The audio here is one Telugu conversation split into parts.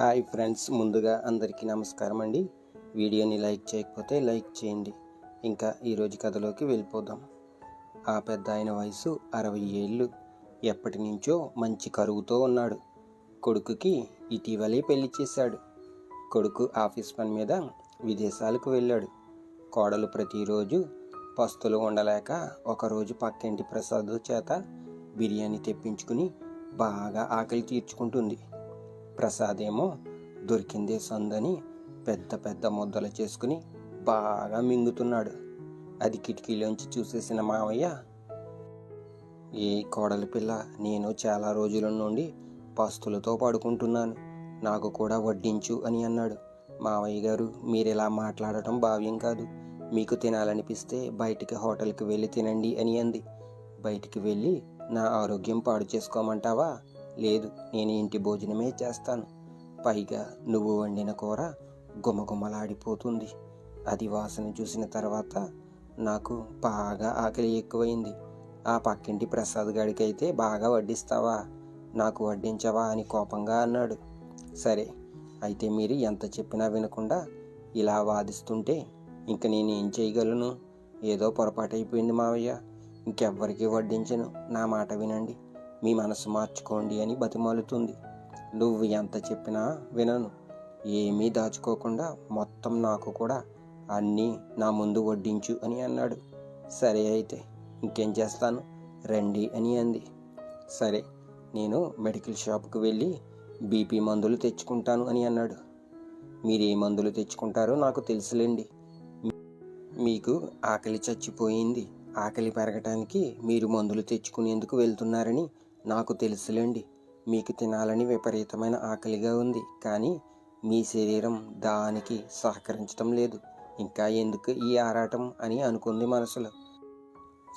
హాయ్ ఫ్రెండ్స్ ముందుగా అందరికీ నమస్కారం అండి. వీడియోని లైక్ చేయకపోతే లైక్ చేయండి. ఇంకా ఈరోజు కథలోకి వెళ్ళిపోదాం. ఆ పెద్ద ఆయన వయసు అరవై ఏళ్ళు. ఎప్పటి నుంచో మంచి కరువుతో ఉన్నాడు. కొడుకుకి ఇటీవలే పెళ్ళి చేశాడు. కొడుకు ఆఫీస్ పని మీద విదేశాలకు వెళ్ళాడు. కోడలు ప్రతిరోజు పస్తులు ఉండలేక ఒకరోజు పక్కింటి ప్రసాద్ చేత బిర్యానీ తెప్పించుకుని బాగా ఆకలి తీర్చుకుంటుంది. ప్రసాద్ ఏమో దొరికిందే సందని పెద్ద పెద్ద ముద్దలు చేసుకుని బాగా మింగుతున్నాడు. అది కిటికీలోంచి చూసేసిన మావయ్య ఏ కోడలి పిల్ల నేను చాలా రోజుల నుండి పస్తులతో పడుకుంటున్నాను. నాకు కూడా వడ్డించు అని అన్నాడు. మావయ్య గారు మీరు ఇలా మాట్లాడటం భావ్యం కాదు. మీకు తినాలనిపిస్తే బయటికి హోటల్కి వెళ్ళి తినండి అని అంది. బయటికి వెళ్ళి నా ఆరోగ్యం పాడు చేసుకోమంటావా? లేదు నేను ఇంటి భోజనమే చేస్తాను. పైగా నువ్వు వండిన కూర గుమగుమలాడిపోతుంది. అది వాసన చూసిన తర్వాత నాకు బాగా ఆకలి ఎక్కువైంది. ఆ పక్కింటి ప్రసాద్ గాడికి అయితే బాగా వడ్డిస్తావా? నాకు వడ్డించవా అని కోపంగా అన్నాడు. సరే అయితే మీరు ఎంత చెప్పినా వినకుండా ఇలా వాదిస్తుంటే ఇంక నేను ఏం చేయగలను? ఏదో పొరపాటైపోయింది మావయ్య. ఇంకెవ్వరికీ వడ్డించను. నా మాట వినండి. మీ మనసు మార్చుకోండి అని బతిమాలుతుంది. నువ్వు ఎంత చెప్పినా వినను. ఏమీ దాచుకోకుండా మొత్తం నాకు కూడా అన్నీ నా ముందు వడ్డించు అని అన్నాడు. సరే అయితే ఇంకేం చేస్తాను? రండి అని అంది. సరే నేను మెడికల్ షాప్కి వెళ్ళి బీపీ మందులు తెచ్చుకుంటాను అని అన్నాడు. మీరు ఏ మందులు తెచ్చుకుంటారో నాకు తెలుసులేండి. మీకు ఆకలి చచ్చిపోయింది. ఆకలి పెరగటానికి మీరు మందులు తెచ్చుకునేందుకు వెళ్తున్నారని నాకు తెలుసులేండి. మీకు తినాలని విపరీతమైన ఆకలిగా ఉంది. కానీ మీ శరీరం దానికి సహకరించటం లేదు. ఇంకా ఎందుకు ఈ ఆరాటం అని అనుకుంది మనసులో.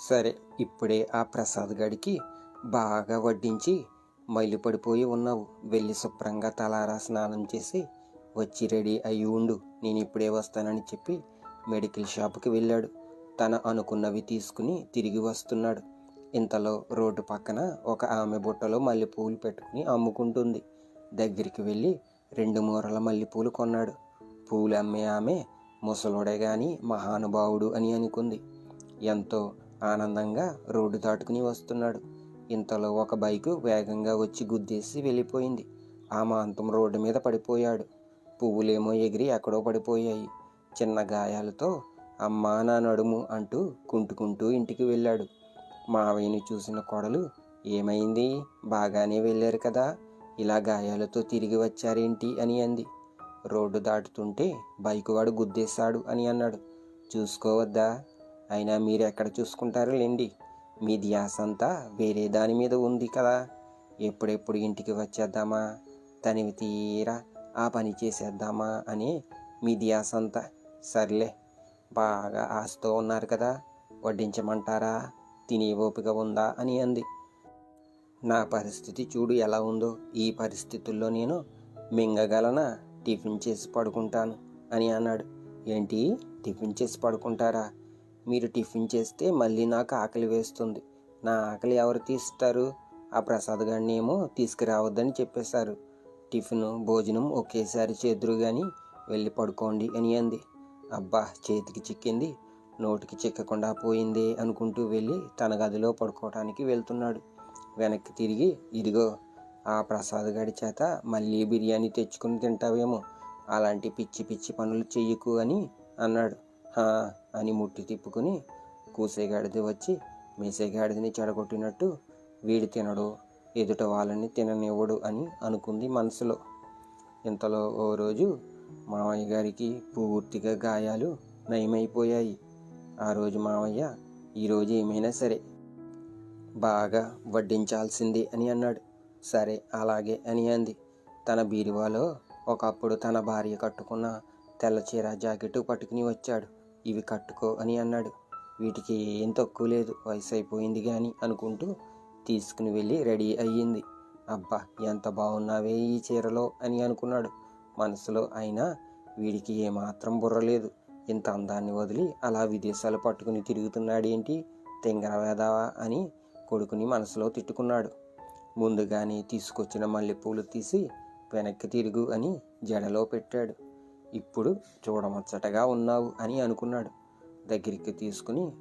సరే ఇప్పుడే ఆ ప్రసాద్ గడికి బాగా వడ్డించి మైలుపడిపోయి ఉన్నావు. వెళ్ళి శుభ్రంగా తలారా స్నానం చేసి వచ్చి రెడీ అయి ఉండు. నేను ఇప్పుడే వస్తానని చెప్పి మెడికల్ షాప్కి వెళ్ళాడు. తన అనుకున్నవి తీసుకుని తిరిగి వస్తున్నాడు. ఇంతలో రోడ్డు పక్కన ఒక ఆమె బుట్టలో మల్లెపూలు పెట్టుకుని అమ్ముకుంటుంది. దగ్గరికి వెళ్ళి రెండు మూరల మల్లెపూలు కొన్నాడు. పూలు అమ్మే ఆమె ముసలోడే గాని మహానుభావుడు అని అనుకుంది. ఎంతో ఆనందంగా రోడ్డు దాటుకుని వస్తున్నాడు. ఇంతలో ఒక బైకు వేగంగా వచ్చి గుద్దేసి వెళ్ళిపోయింది. ఆ మాంతం రోడ్డు మీద పడిపోయాడు. పువ్వులేమో ఎగిరి ఎక్కడో పడిపోయాయి. చిన్న గాయాలతో అమ్మా నా నడుము అంటూ కుంటుకుంటూ ఇంటికి వెళ్ళాడు. మావయ్యని చూసిన కొడలు ఏమైంది? బాగానే వెళ్ళారు కదా? ఇలా గాయాలతో తిరిగి వచ్చారేంటి? అని అంది. రోడ్డు దాటుతుంటే బైకు వాడు గుద్దేశాడు అని అన్నాడు. చూసుకోవద్దా? అయినా మీరు ఎక్కడ చూసుకుంటారు లేండి? మీ ధ్యాస అంతా వేరే దాని మీద ఉంది కదా? ఎప్పుడెప్పుడు ఇంటికి వచ్చేద్దామా? తనివి తీరా ఆ పని చేసేద్దామా? అని మీ ధ్యాస అంతా. సర్లే బాగా ఆశతో ఉన్నారు కదా? వడ్డించమంటారా? తినే ఓపిక ఉందా అని అంది. నా పరిస్థితి చూడు ఎలా ఉందో. ఈ పరిస్థితుల్లో నేను మింగగలనా? టిఫిన్ చేసి పడుకుంటాను అని అన్నాడు. ఏంటి? టిఫిన్ చేసి పడుకుంటారా? మీరు టిఫిన్ చేస్తే మళ్ళీ నాకు ఆకలి వేస్తుంది. నా ఆకలి ఎవరు తీస్తారు? ఆ ప్రసాద్ గారిని ఏమో తీసుకురావద్దని చెప్పేశారు. టిఫిన్ భోజనం ఒకేసారి చేదురు కానీ వెళ్ళి పడుకోండి అని అంది. అబ్బా చేతికి చిక్కింది. నోటికి చిక్కకుండా పోయిందే అనుకుంటూ వెళ్ళి తన గదిలో పడుకోవటానికి వెళ్తున్నాడు. వెనక్కి తిరిగి ఇదిగో ఆ ప్రసాద్ గడి చేత మళ్ళీ బిర్యానీ తెచ్చుకుని తింటావేమో. అలాంటి పిచ్చి పిచ్చి పనులు చెయ్యకు అని అన్నాడు. హా అని ముట్టి తిప్పుకుని కూసేగాడిది వచ్చి మీసేగాడిదని చెడగొట్టినట్టు వీడి తినడు. ఎదుట వాళ్ళని తిననివ్వడు అని అనుకుంది మనసులో. ఇంతలో ఓ రోజు మామయ్య గారికి పూర్తిగా గాయాలు నయమైపోయాయి. ఆ రోజు మామయ్య ఈరోజు ఏమైనా సరే బాగా వడ్డించాల్సిందే అని అన్నాడు. సరే అలాగే అని అంది. తన బీరువాలో ఒకప్పుడు తన భార్య కట్టుకున్న తెల్లచీర జాకెట్టు జాకెట్ పట్టుకుని వచ్చాడు. ఇవి కట్టుకో అని అన్నాడు. వీటికి ఏం తక్కువ లేదు వయసు అయిపోయింది కానీ అనుకుంటూ తీసుకుని వెళ్ళి రెడీ అయ్యింది. అబ్బా ఎంత బాగున్నావే ఈ చీరలో అని అనుకున్నాడు. మనసులో అయినా వీడికి ఏమాత్రం బుర్రలేదు ఇంత అందాన్ని వదిలి అలా విదేశాలు పట్టుకుని తిరుగుతున్నాడేంటి? తింగరవేదావా అని కొడుకుని మనసులో తిట్టుకున్నాడు. ముందుగానే తీసుకొచ్చిన మల్లెపూలు తీసి వెనక్కి తిరుగు అని జడలో పెట్టాడు. ఇప్పుడు చూడముచ్చటగా ఉన్నావు అని అనుకున్నాడు. దగ్గరికి తీసుకుని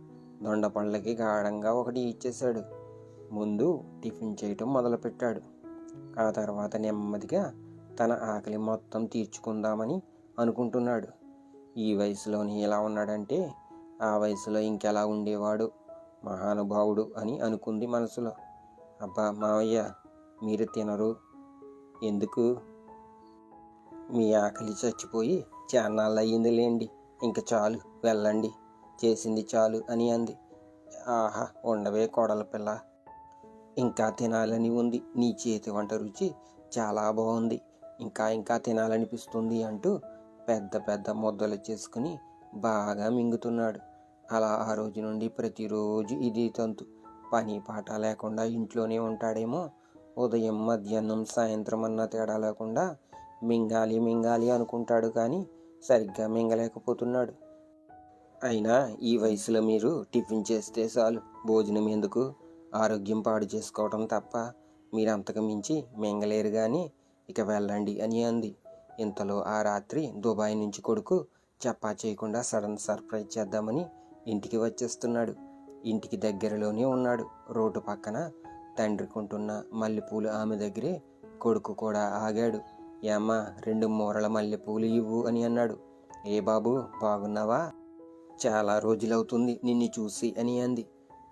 దొండపళ్ళకి గాఢంగా ఒకటి ఇచ్చేశాడు. ముందు టిఫిన్ చేయటం మొదలుపెట్టాడు. ఆ తర్వాత నెమ్మదిగా తన ఆకలి మొత్తం తీర్చుకుందామని అనుకుంటున్నాడు. ఈ వయసులోని ఎలా ఉన్నాడంటే ఆ వయసులో ఇంకెలా ఉండేవాడు? మహానుభావుడు అని అనుకుంది మనసులో. అబ్బా మావయ్య మీరు తినరు. ఎందుకు? మీ ఆకలి చచ్చిపోయి చాన్నాళ్ళు అయ్యింది లేండి ఇంక చాలు వెళ్ళండి. చేసింది చాలు అని అంది. ఆహా ఉండవే కోడల పిల్ల. ఇంకా తినాలని ఉంది. నీ చేతి వంట రుచి చాలా బాగుంది. ఇంకా ఇంకా తినాలనిపిస్తుంది అంటూ పెద్ద పెద్ద ముద్దలు చేసుకుని బాగా మింగుతున్నాడు. అలా ఆ రోజు నుండి ప్రతిరోజు ఇది తంతు. పని పాట లేకుండా ఇంట్లోనే ఉంటాడేమో. ఉదయం మధ్యాహ్నం సాయంత్రం అన్న తేడా లేకుండా మింగాలి మింగాలి అనుకుంటాడు కానీ సరిగ్గా మింగలేకపోతున్నాడు. అయినా ఈ వయసులో మీరు టిఫిన్ చేస్తే చాలు. భోజనం ఎందుకు? ఆరోగ్యం పాడు చేసుకోవటం తప్ప మీరు అంతకు మించి మింగలేరు కానీ ఇక వెళ్ళండి అని అంది. ఇంతలో ఆ రాత్రి దుబాయ్ నుంచి కొడుకు చప్పా చేయకుండా సడన్ సర్ప్రైజ్ చేద్దామని ఇంటికి వచ్చేస్తున్నాడు. ఇంటికి దగ్గరలోనే ఉన్నాడు. రోడ్డు పక్కన తండ్రి కొంటున్న మల్లెపూలు ఆమె దగ్గరే కొడుకు కూడా ఆగాడు. ఏమ్మా రెండు మూరల మల్లెపూలు ఇవ్వు అని అన్నాడు. ఏ బాబు బాగున్నావా? చాలా రోజులవుతుంది నిన్ను చూసి అని అంది.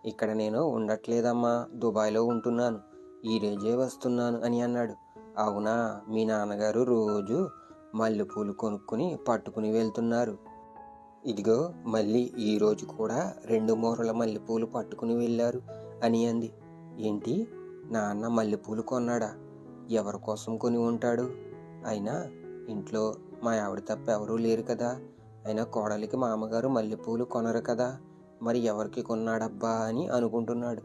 ఇక్కడ నేను ఉండట్లేదమ్మా దుబాయ్లో ఉంటున్నాను. ఈ రోజే వస్తున్నాను అని అన్నాడు. అవునా? మీ నాన్నగారు రోజు మల్లెపూలు కొనుక్కుని పట్టుకుని వెళ్తున్నారు. ఇదిగో మళ్ళీ ఈరోజు కూడా రెండు మూరల మల్లెపూలు పట్టుకుని వెళ్ళారు అని అంది. ఏంటి? నాన్న మల్లెపూలు కొన్నాడా? ఎవరి కోసం కొని ఉంటాడు? అయినా ఇంట్లో మా ఆవిడ తప్ప ఎవరూ లేరు కదా. అయినా కోడలికి మామగారు మల్లెపూలు కొనరు కదా. మరి ఎవరికి కొన్నాడబ్బా అని అనుకుంటున్నాడు.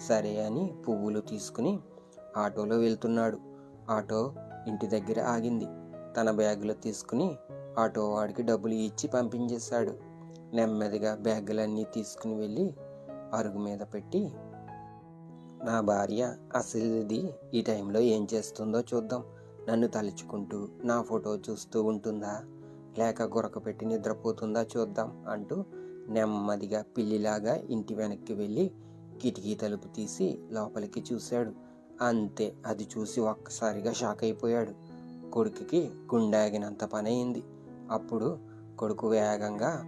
సరే అని పువ్వులు తీసుకుని ఆటోలో వెళ్తున్నాడు. ఆటో ఇంటి దగ్గర ఆగింది. తన బ్యాగులో తీసుకుని ఆటో వాడికి డబ్బులు ఇచ్చి పంపించేశాడు. నెమ్మదిగా బ్యాగులన్నీ తీసుకుని వెళ్ళి అరుగు మీద పెట్టి నా భార్య అసలు ఇది ఈ టైంలో ఏం చేస్తుందో చూద్దాం. నన్ను తలుచుకుంటూ నా ఫోటో చూస్తూ ఉంటుందా? లేక గురక పెట్టి నిద్రపోతుందా చూద్దాం అంటూ నెమ్మదిగా పిల్లిలాగా ఇంటి వెనక్కి వెళ్ళి కిటికీ తలుపు తీసి లోపలికి చూశాడు. అంతే. అది చూసి ఒక్కసారిగా షాక్ అయిపోయాడు. కొడుకుకి గుండాగినంత పని అయింది అప్పుడు కొడుకు వేగంగా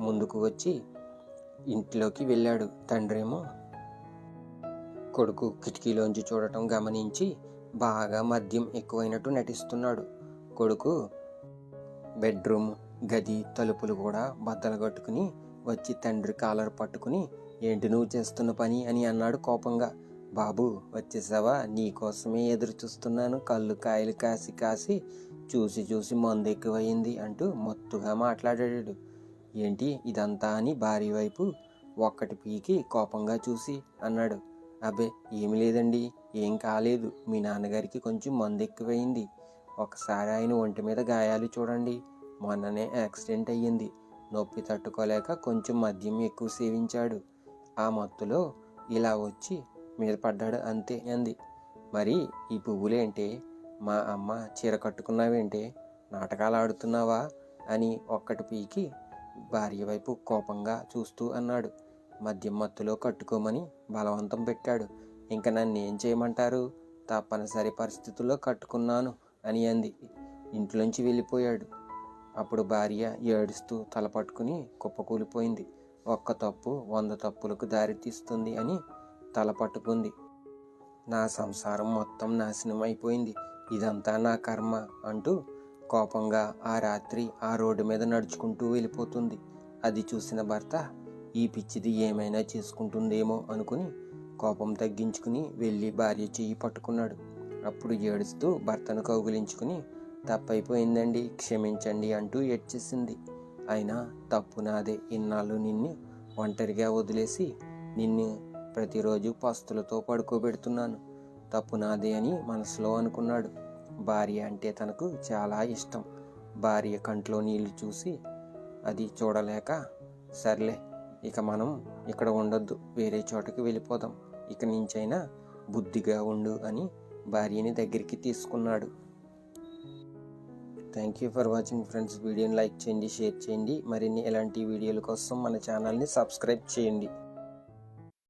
ముందుకు వచ్చి ఇంట్లోకి వెళ్ళాడు. తండ్రేమో కొడుకు కిటికీలోంచి చూడటం గమనించి బాగా మద్యం ఎక్కువైనట్టు నటిస్తున్నాడు. కొడుకు బెడ్రూమ్ గది తలుపులు కూడా బద్దలు కట్టుకుని వచ్చి తండ్రి కాలర్ పట్టుకుని ఏంటి నువ్వు చేస్తున్న పని? అని అన్నాడు కోపంగా. బాబు వచ్చేసావా? నీకోసమే ఎదురు చూస్తున్నాను. కళ్ళు కాయలు కాసి కాసి చూసి చూసి మందు ఎక్కువయింది అంటూ మత్తుగా మాట్లాడాడు. ఏంటి ఇదంతా అని భార్య వైపు ఒక్కటి పీకి కోపంగా చూసి అన్నాడు. అబ్బే ఏమి లేదండి. ఏం కాలేదు. మీ నాన్నగారికి కొంచెం మందు ఎక్కువైంది ఒకసారి ఆయన ఒంటి మీద గాయాలు చూడండి. మొన్ననే యాక్సిడెంట్ అయ్యింది. నొప్పి తట్టుకోలేక కొంచెం మద్యం ఎక్కువ సేవించాడు. ఆ మత్తులో ఇలా వచ్చి మీద పడ్డాడు అంతే అంది. మరి ఈ పువ్వులేంటే? మా అమ్మ చీర కట్టుకున్నావేంటే? నాటకాలు ఆడుతున్నావా? అని ఒక్కటి పీకి భార్య వైపు కోపంగా చూస్తూ అన్నాడు. మద్యం మత్తులో కట్టుకోమని బలవంతం పెట్టాడు. ఇంకా నన్ను ఏం చేయమంటారు? తప్పనిసరి పరిస్థితుల్లో కట్టుకున్నాను అని అంది. ఇంట్లోంచి వెళ్ళిపోయాడు. అప్పుడు భార్య ఏడుస్తూ తల పట్టుకుని కుప్పకూలిపోయింది. ఒక్క తప్పు వంద తప్పులకు దారితీస్తుంది అని తల పట్టుకుంది. నా సంసారం మొత్తం నాశనం అయిపోయింది ఇదంతా నా కర్మ అంటూ కోపంగా ఆ రాత్రి ఆ రోడ్డు మీద నడుచుకుంటూ వెళ్ళిపోతుంది. అది చూసిన భర్త ఈ పిచ్చిది ఏమైనా చేసుకుంటుందేమో అనుకుని కోపం తగ్గించుకుని వెళ్ళి భార్య చెయ్యి పట్టుకున్నాడు. అప్పుడు ఏడుస్తూ భర్తను కౌగులించుకుని తప్పైపోయిందండి క్షమించండి అంటూ ఏడ్చేసింది. అయినా తప్పు నాదే. ఇన్నాళ్ళు నిన్ను ఒంటరిగా వదిలేసి నిన్ను ప్రతిరోజు పస్తులతో పడుకోబెడుతున్నాను. తప్పు నాదే అని మనసులో అనుకున్నాడు. భార్య అంటే తనకు చాలా ఇష్టం. భార్య కంట్లో నీళ్ళు చూసి అది చూడలేక సర్లే ఇక మనం ఇక్కడ ఉండొద్దు వేరే చోటకి వెళ్ళిపోదాం. ఇక నుంచైనా బుద్ధిగా ఉండు అని భార్యని దగ్గరికి తీసుకున్నాడు. Thank you for watching friends వీడియోని లైక్ చేయండి షేర్ చేయండి. మరిన్ని ఇలాంటి వీడియోల కోసం మన ఛానల్ని సబ్స్క్రైబ్ చేయండి.